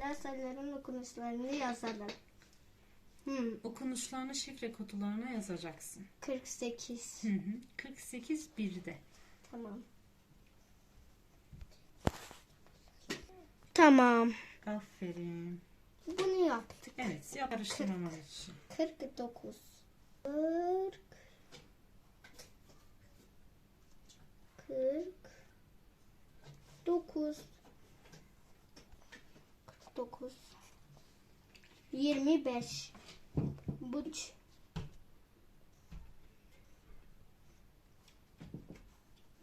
harfler sayıların okunuşlarını yazalım. Hmm, Okunuşlarını şifre kutularına yazacaksın. 48. Hı hı. 48 1'de. Tamam. Tamam. Aferin. Bunu yaptık. Evet, yap karıştırmamak için. 49. 40. 49. 49. 25. Buç.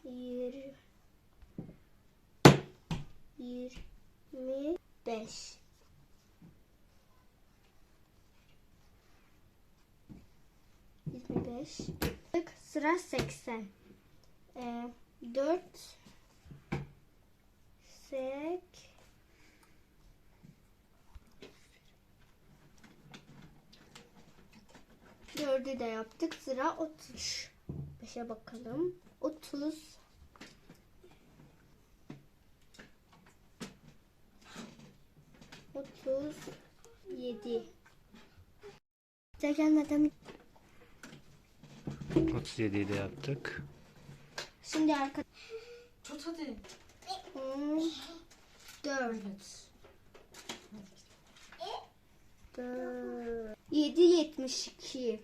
Yir. Yirmi beş. Yirmi beş. Sıra seksen. Ee, dört. 4'ü de yaptık. Sıra 30. 5'e bakalım. 30. Otuz yedi. Bize gelmeden 37'yi de yaptık. Şimdi arka Tut hadi. on dört. Dört. Yedi yetmiş iki.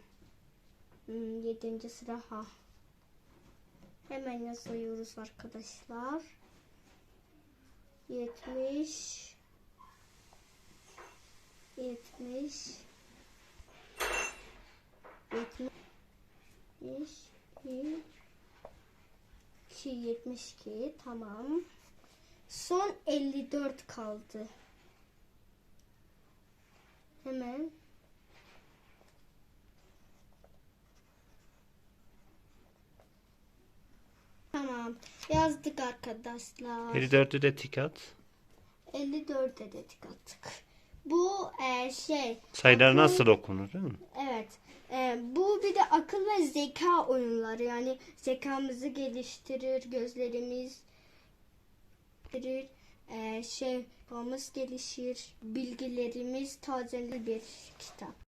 Hmm, yedinci sıra ha. Hemen yazıyoruz arkadaşlar. Yetmiş. Yetmiş. Yetmiş. Bir. İki, yetmiş iki. Tamam. Son 54 kaldı. Hemen. Tamam. Yazdık arkadaşlar. 54'ü de tik at. 54'e de tık attık. Bu e, şey. Sayılar akıl- nasıl okunur değil mi? Evet. E, bu bir de akıl ve zeka oyunları. Yani zekamızı geliştirir, gözlerimiz geliştirir, e, şey, kafamız gelişir, bilgilerimiz tazelenir bir kitap.